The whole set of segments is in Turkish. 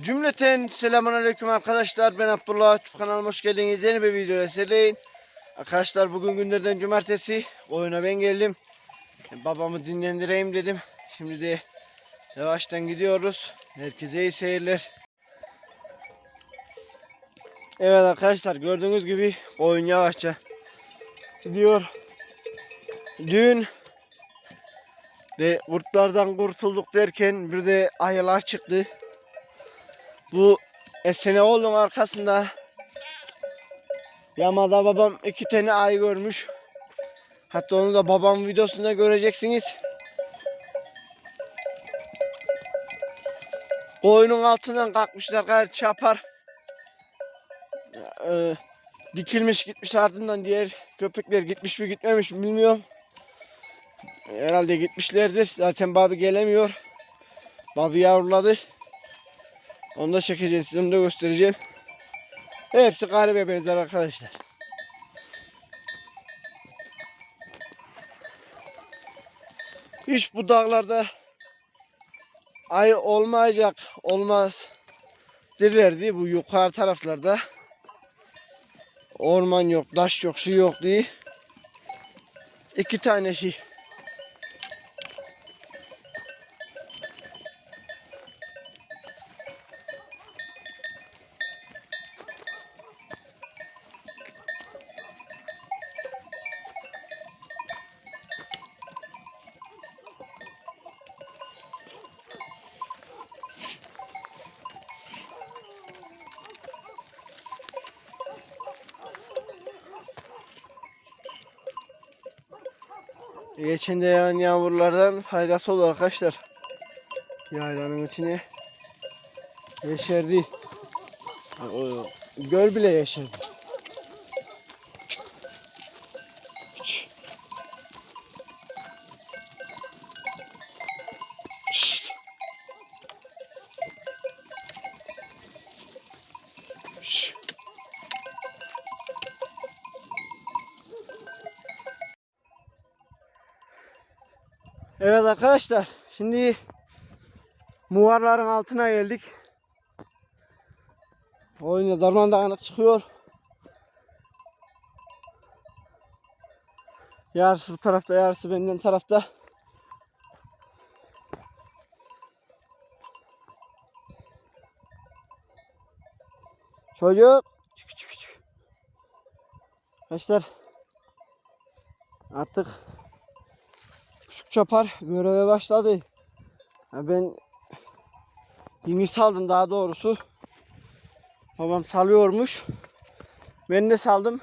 Cümleten selamun aleyküm arkadaşlar. Ben Abdullah. YouTube kanalıma hoş geldiniz. Yeni bir videoya selamlayın. Arkadaşlar bugün günlerden cumartesi. Oyuna ben geldim. Babamı dinlendireyim dedim. Şimdi de yavaştan gidiyoruz. Herkese iyi seyirler. Evet arkadaşlar gördüğünüz gibi oyun yavaşça gidiyor. Dün de kurtlardan kurtulduk derken bir de ayılar çıktı. Bu Eseneoğlu'nun arkasında Yamada babam iki tane ayı görmüş. Hatta onu da babam videosunda göreceksiniz. Koyunun altından kalkmışlar gayet çapar. Ee, dikilmiş gitmiş ardından diğer köpekler gitmiş mi gitmemiş mi bilmiyorum. Herhalde gitmişlerdir. Zaten babi gelemiyor. Babi yavruladı. Onu da çekeceğiz. Size onu da göstereceğim. Hepsi garibe benzer arkadaşlar. Hiç bu dağlarda ay olmayacak, olmaz derlerdi bu yukarı taraflarda. Orman yok, taş yok, su yok diye. İki tane şey. Geçen de yağan yağmurlardan faydası olur arkadaşlar. Yaylanın içine yeşerdi. Göl bile yeşerdi. Evet arkadaşlar şimdi muvarların altına geldik. Oyunda darman dağınık çıkıyor. Yarısı bu tarafta yarısı benden tarafta. Çocuk. Çık çık çık. Arkadaşlar artık çapar göreve başladı. Ben yeni saldım daha doğrusu. Babam salıyormuş. Ben de saldım.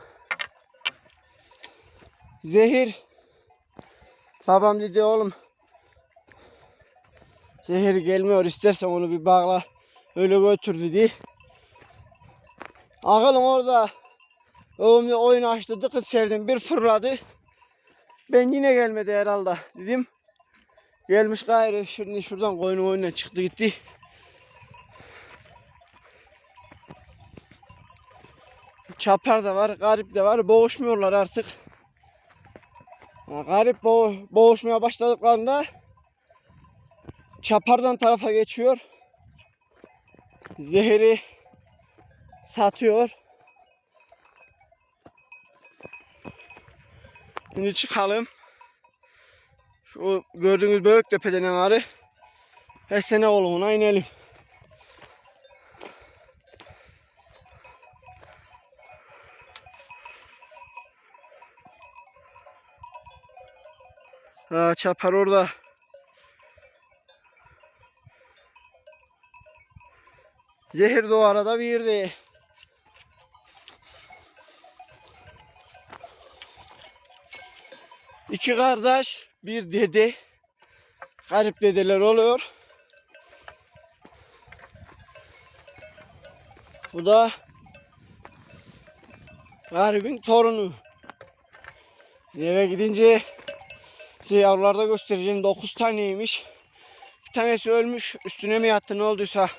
Zehir. Babam dedi oğlum. Zehir gelmiyor istersen onu bir bağla. Öyle götür dedi. Ağılın orada. Oğlum oyun açtı. Kız sevdim. Bir fırladı. Ben yine gelmedi herhalde dedim. Gelmiş gayrı şimdi şuradan koyun oyundan çıktı gitti. Çapar da var, garip de var. Boğuşmuyorlar artık. Garip boğ boğuşmaya başladıklarında çapardan tarafa geçiyor. Zehri satıyor. Şimdi çıkalım. Şu gördüğünüz büyük tepeden ağrı. Esene oğluna inelim. Ha, çapar orada. Zehir de o arada bir yerde. İki kardeş, bir dede. Garip dedeler oluyor. Bu da garibin torunu. Eve gidince size yavrularda göstereceğim. 9 taneymiş. Bir tanesi ölmüş. Üstüne mi yattı ne olduysa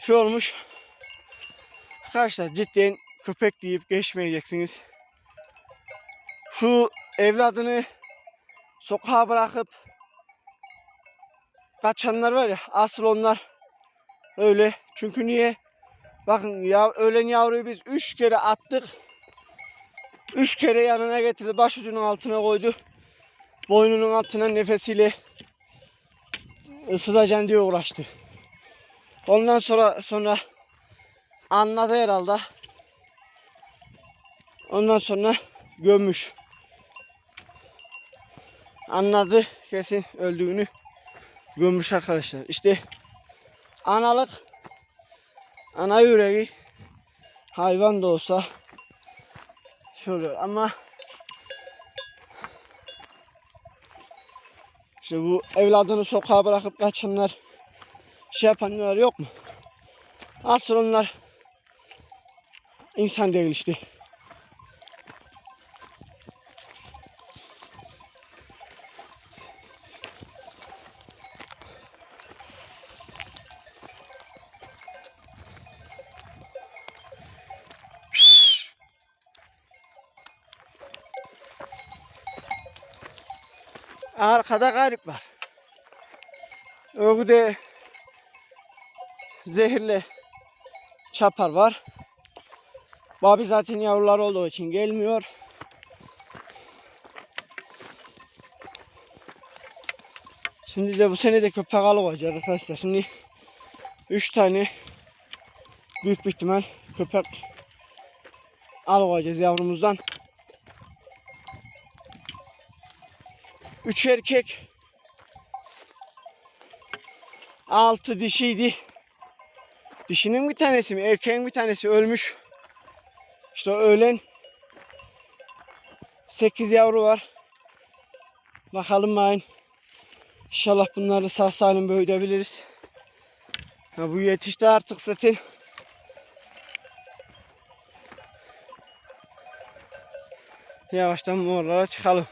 şey olmuş. Arkadaşlar cidden köpek deyip geçmeyeceksiniz. Şu evladını sokağa bırakıp kaçanlar var ya asıl onlar öyle Çünkü niye? Bakın ya ölen yavruyu biz üç kere attık. Üç kere yanına getirdi. Başucunun altına koydu. Boynunun altına nefesiyle ısıtacaksın diye uğraştı. Ondan sonra sonra anladı herhalde. Ondan sonra gömmüş. Anladı kesin öldüğünü gömmüş arkadaşlar. İşte analık ana yüreği hayvan da olsa şöyle ama işte bu evladını sokağa bırakıp kaçanlar şey yapanlar yok mu? Asıl onlar insan değil işte. Arkada garip var. Ögüde zehirli çapar var. Babi zaten yavrular olduğu için gelmiyor. Şimdi de bu sene de köpek alacağız arkadaşlar. Şimdi 3 tane büyük bir ihtimal köpek alacağız yavrumuzdan. 3 erkek 6 dişiydi. Dişinin bir tanesi mi? Erkeğin bir tanesi ölmüş. İşte o ölen 8 yavru var. Bakalım mayın. İnşallah bunları sağ salim büyütebiliriz. Ha, bu yetişti artık zaten. Yavaştan morlara çıkalım.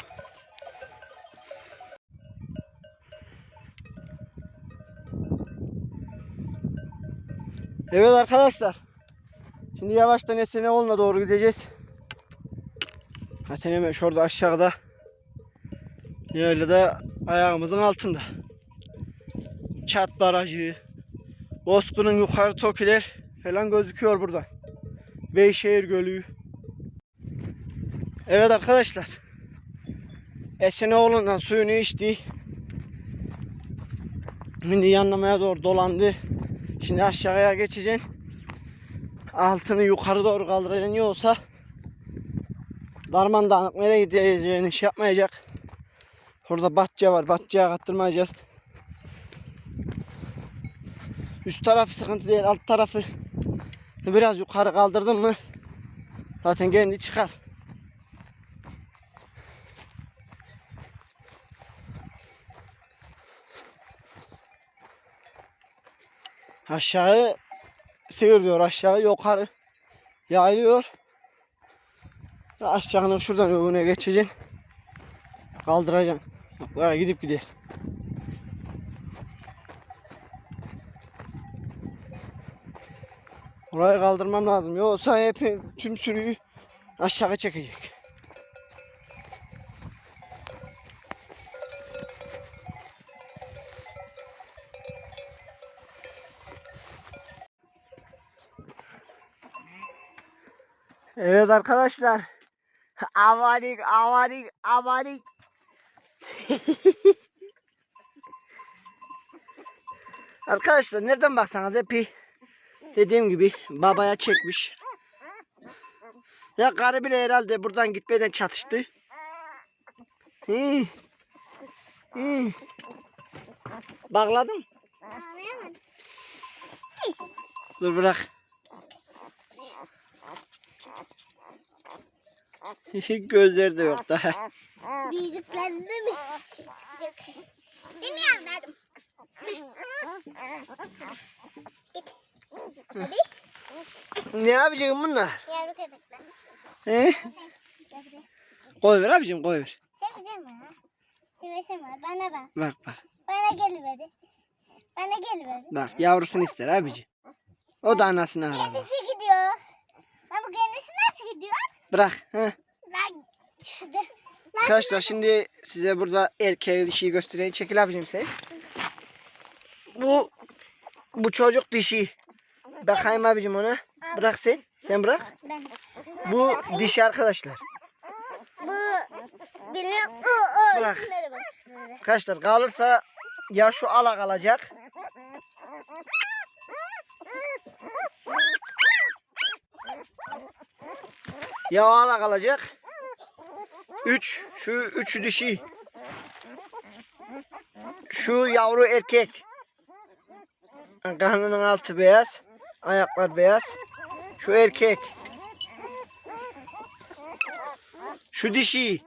Evet arkadaşlar. Şimdi yavaştan Eseneoğlu'na doğru gideceğiz. Zaten hemen şurada aşağıda. Böyle de ayağımızın altında. Çat Barajı. Bozkır'ın yukarı tokiler falan gözüküyor buradan. Beyşehir Gölü. Evet arkadaşlar. Eseneoğlu'ndan suyunu içti. Şimdi yanlamaya doğru dolandı. Şimdi aşağıya geçeceksin. Altını yukarı doğru kaldıracaksın. Yoksa darman dağınık nereye gideceğini şey yapmayacak. Orada bahçe var. Bahçeye kattırmayacağız. Üst tarafı sıkıntı değil. Alt tarafı biraz yukarı kaldırdın mı zaten kendi çıkar. Aşağı sıyırıyor aşağı yukarı yayılıyor. Aşağının şuradan öbürüne geçeceksin. Kaldıracaksın. Böyle gidip gider. Orayı kaldırmam lazım. Yoksa hep tüm sürüyü aşağı çekecek. Evet arkadaşlar. Avarik, avarik, avarik. arkadaşlar nereden baksanız hepi dediğim gibi babaya çekmiş. Ya karı bile herhalde buradan gitmeden çatıştı. Hi. Hi. Bağladın? Dur bırak. Gözleri de yok daha. Büyüdüklerinde mi? Seni anlarım. Ne yapacağım bunlar? Yavru köpekler. He? Koy ver abicim koy ver. Seveceğim ha. Seveceğim ha. Bana bak. Bak bak. Bana geliverdi. Bana geliverdi. Bak yavrusunu ister abicim. O da anasını arar. Kendisi gidiyor. Bu kendisi nasıl gidiyor? Bırak. He. Arkadaşlar şimdi size burada erkeği dişiyi göstereyim. Çekil abicim sen. Bu bu çocuk dişi. Bakayım abicim ona. Bırak sen. Sen bırak. Bu dişi arkadaşlar. Bu. Bırak. Arkadaşlar kalırsa ya şu ala kalacak. Ya o ala kalacak. Üç. Şu üçü dişi. Şu yavru erkek. Karnının altı beyaz. Ayaklar beyaz. Şu erkek. Şu dişi.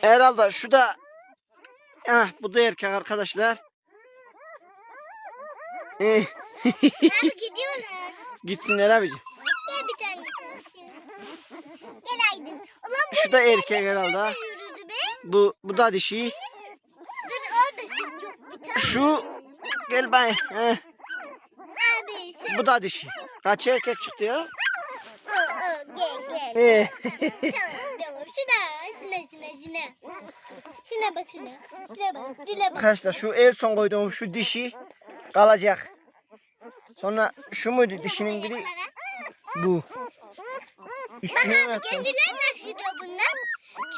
Herhalde şu da Ah bu da erkek arkadaşlar. Eh, Abi gidiyorlar. gitsinler abicim. Gel bir tanesini şimdi. Gel Aydın. Ulan bu Şu da erkek herhalde. Bu bu da dişi. Şu gel bay. Heh, Abi bu da dişi. Kaç erkek çıktı ya? Gel gel. Şuna şuna şuna şuna. Şuna bak şuna. Şuna bak. Dile bak. Arkadaşlar şu en son koyduğum şu dişi kalacak. Sonra şu muydu dişinin biri? Bu. Üstüne mi atacağım? Kendileri nasıl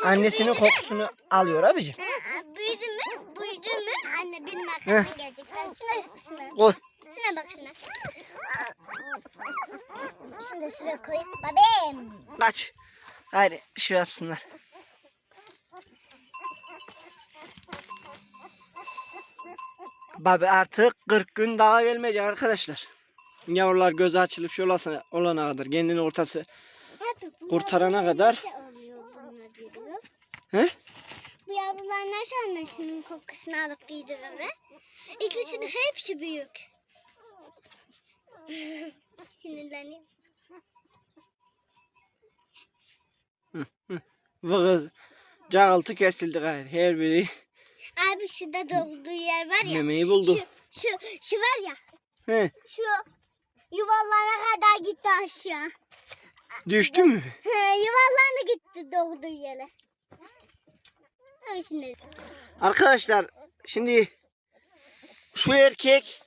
Annesinin kokusunu alıyor abicim. Ha, büyüdü mü? Büyüdü mü? Anne benim arkamdan gelecekler. Şuna bak şuna. Koy. Şuna bak şuna. Şunu da şuraya koyayım. Babem. Kaç. Haydi şey yapsınlar. Babi artık 40 gün daha gelmeyecek arkadaşlar. Yavrular gözü açılıp şu olana, kadar kendini ortası. Kurtarana kadar- He? Bu yavrular nasıl annesinin kokusunu alıp gidiyor be? İkisi de hepsi büyük. Sinirleniyorum. Bu kız cağıltı kesildi gayrı. Her biri Abi şurada dolduğu yer var ya. memeyi buldu. Şu, şu, şu var ya. He, Şu yuvarlana kadar gitti aşağı. Düştü mü? He, yuvarlana gitti doğduğu yere. Şimdi. Arkadaşlar şimdi şu erkek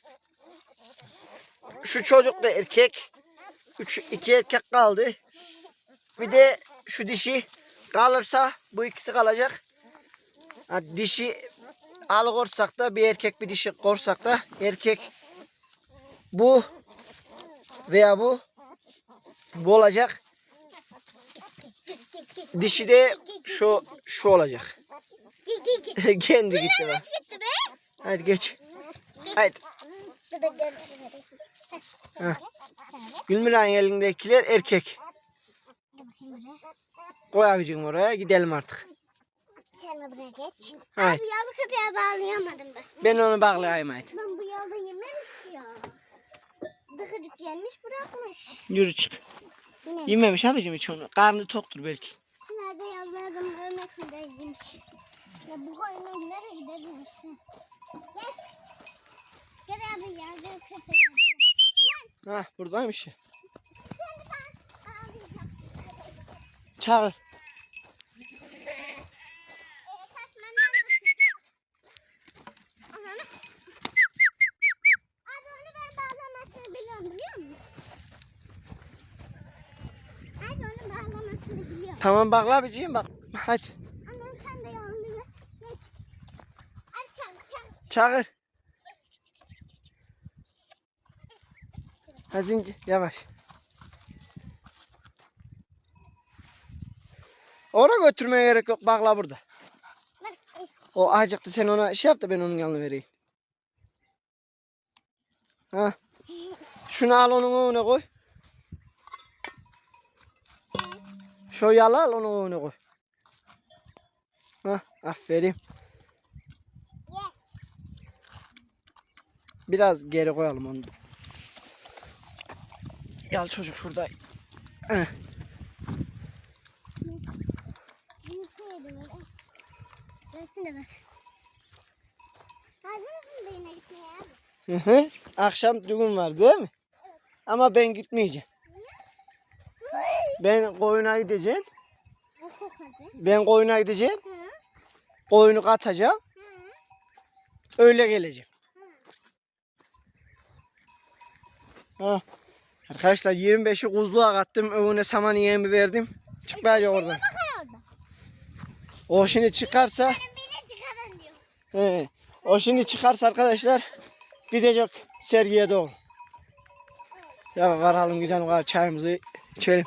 şu çocuk da erkek. Üç, iki erkek kaldı. Bir de şu dişi kalırsa bu ikisi kalacak. Ha, dişi alıkorsak da bir erkek bir dişi korsak da erkek bu veya bu bu olacak. Dişi de şu şu olacak. Kendi gitti bak. Hadi geç. De. Gülmüray'ın elindekiler erkek. Koy abicim oraya gidelim artık. Sen de buraya geç. Haydi. Abi yavru köpeğe bağlayamadım ben. Ben onu bağlayayım haydi. Ben bu yolda yememiş ya. Dıkıcık yenmiş bırakmış. Yürü çık. Yememiş. Yememiş abicim hiç onu. Karnı toktur belki. Nerede yavrularım ölmesin de yemiş. Ya bu koyuna nereye gidelim? Gel. Gel abi yavru köpeğe. Gel. Ha buradaymış ya. Çağır. Ee, tasmandan tutacağım. Ananı. Abi onu ben bağlamasını biliyorum biliyor musun? Abi onu Tamam bağla abicim bak. Hadi. Anam sen de. Çağır. Ha zincir yavaş. Oraya götürmeye gerek yok. Bağla burada. O acıktı sen ona şey yap da ben onun yanına vereyim. Ha. Şunu al onun önüne koy. Şu yalı al onun önüne koy. Ha, aferin. Biraz geri koyalım onu. Gel çocuk şurada. Heh. Hı hı. Akşam düğün var değil mi? Ama ben gitmeyeceğim. Ben koyuna gideceğim. Ben koyuna gideceğim. Hı. Koyunu katacağım. Hı. Öyle geleceğim. Ha. Arkadaşlar 25'i kuzluğa kattım. Önüne saman yemi verdim. Çıkmayacak oradan. Bakın orada. O şimdi çıkarsa he, o şimdi çıkarsa arkadaşlar gidecek sergiye doğru. Ya varalım gidelim çayımızı içelim.